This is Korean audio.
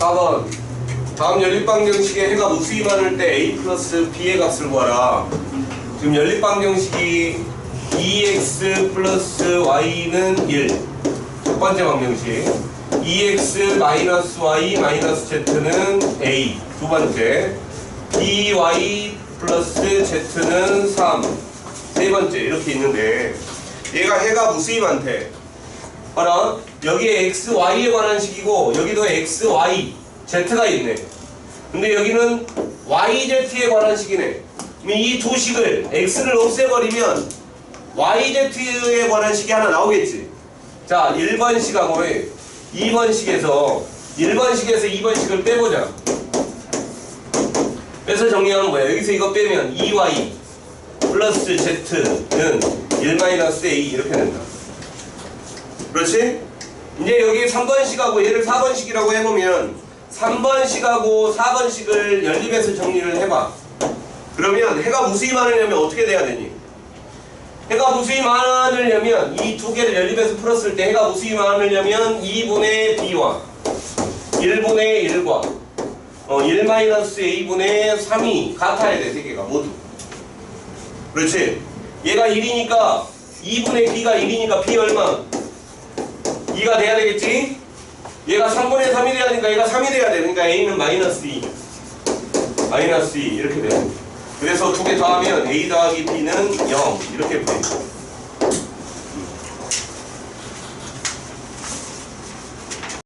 4번. 다음 연립방정식에 해가 무수히 많을 때 a 플러스 b의 값을 구하라. 지금 연립방정식이 2x 플러스 y는 1 첫 번째 방정식. 2x 마이너스 y 마이너스 z는 a. 두 번째. 2y 플러스 z는 3세 번째. 이렇게 있는데 얘가 해가 무수히 많대 봐라. 여기에 x, y에 관한 식이고 여기도 x, y, z가 있네. 근데 여기는 y, z에 관한 식이네. 그럼 이두 식을 x를 없애버리면 y, z에 관한 식이 하나 나오겠지. 자 1번 식하고 2번 식에서 1번 식에서 2번 식을 빼보자. 빼서 정리하면 뭐야? 여기서 이거 빼면 2y 플러스 z는 1-a 이렇게 된다 그렇지? 이제 여기 3번식하고 얘를 4번식이라고 해보면 3번식하고 4번식을 연립해서 정리를 해봐. 그러면 해가 무수히 많으려면 어떻게 돼야 되니? 해가 무수히 많으려면 이 두 개를 연립해서 풀었을 때 해가 무수히 많으려면 2분의 b와 1분의 1과 어, 1-a분의 3이 같아야 돼, 세 개가 모두. 그렇지? 얘가 1이니까 2분의 b가 1이니까 b 얼마? 2가 돼야 되겠지? 얘가 3분의 3이 돼야 되니까 얘가 3이 돼야 돼. 그러니까 a는 마이너스 2. 마이너스 2 이렇게 돼요. 그래서 두 개 더하면 a 더하기 b는 0 이렇게 돼.